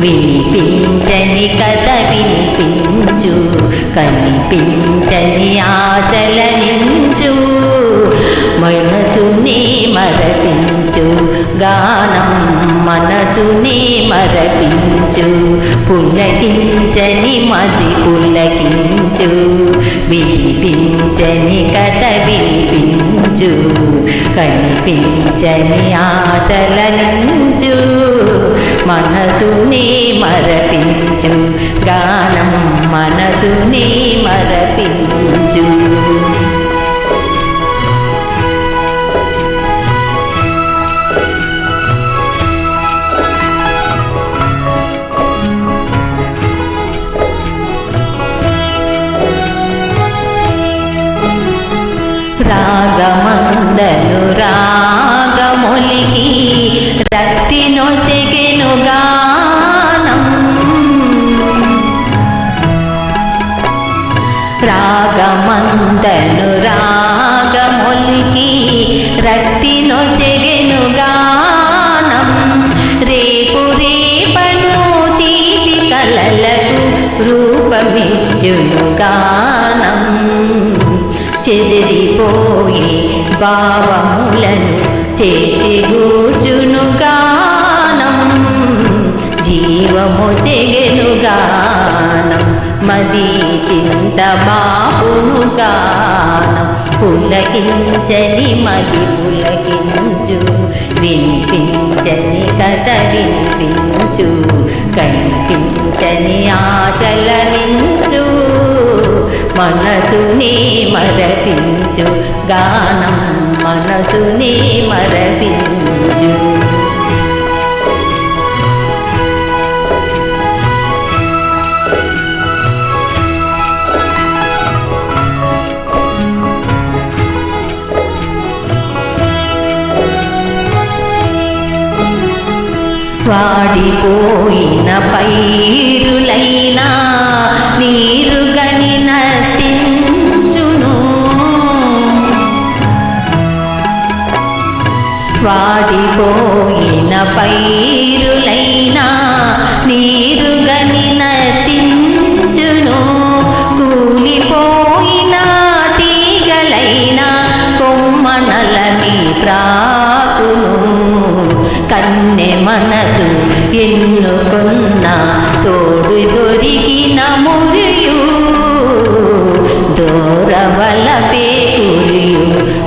వినిపించని కథ వినిపించు కనిపించని ఆశల నించు మనసుని మరపించు గానం మనసుని మరపించు పులకించని మది పులకించు వినిపించని కథ వినిపించు కనిపించని ఆశల నించు. మనసుని మరపించు గానం మనసుని మరపించు. అందను రాగమొలికి రక్తి నొసెగెను గానం. రేపు రేపను తీపి కలలకు రూపమిచ్చును గానం. చెదిరిపోయి భావములను చే మది చింత బాపును గానం. పులకించని మది పులకించు వినిపించని కథ వినిపించు కనిపించని ఆశల నించు. మనసుని మరపించు గానం మనసుని మరపించు. వాడిపోయిన పైరులైనా నీరు గనిన తించును వాడిపోయిన పైరులైనా నీరు కన్నె మనసు ఎన్నుకున్న తోడు దొరికిన మురియు. దూరవల పేకురియు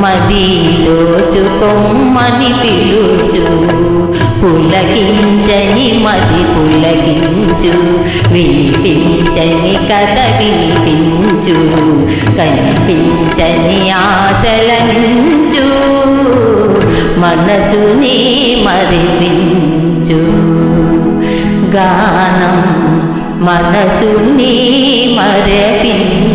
మదిలోచు కొమ్మని పిలుచు. పులకించని మది పులకించు వినిపించని కథ వినిపించు. కనిపించని ఆశలనించు. మనసుని మరిపించు. గానం మనసుని మరపించు.